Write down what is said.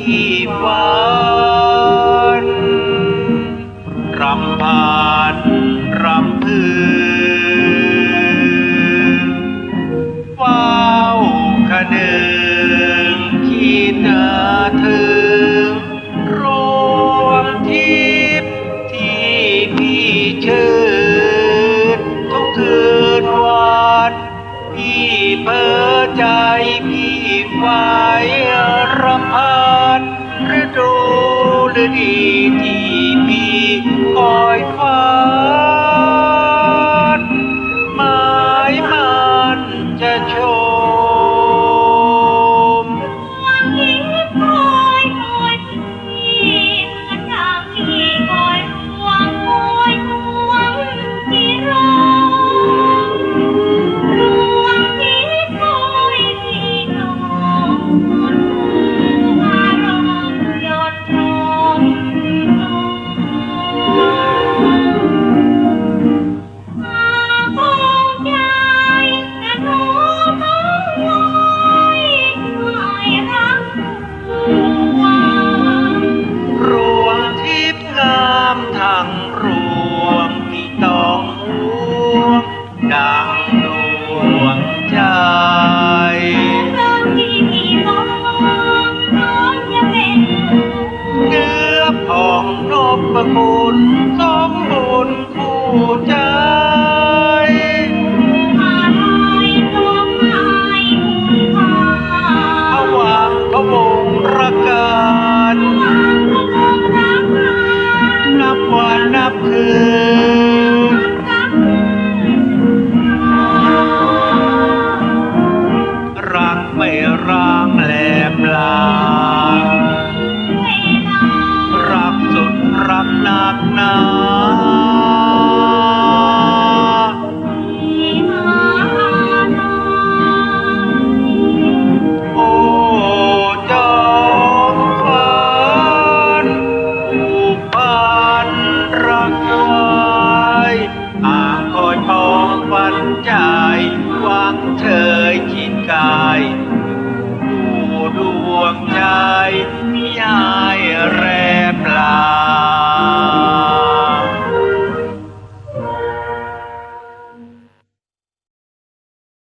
ที่ฝันรำพานรำพึงเฝ้าคะเนึงคิดนาถึงรวมทิพย์ที่มีเชิดนทุกคืนวันพี่เพ้อใจพี่ไฟ ดีที่พี่คอยฝันหมายมันจะชม ทั้งรวงที่ต้องห่วงดังดวงใจเรื่องที่องน้องจะเนับวันนับคืน นใจหวังเธอคิดกายผู้ดวงใจ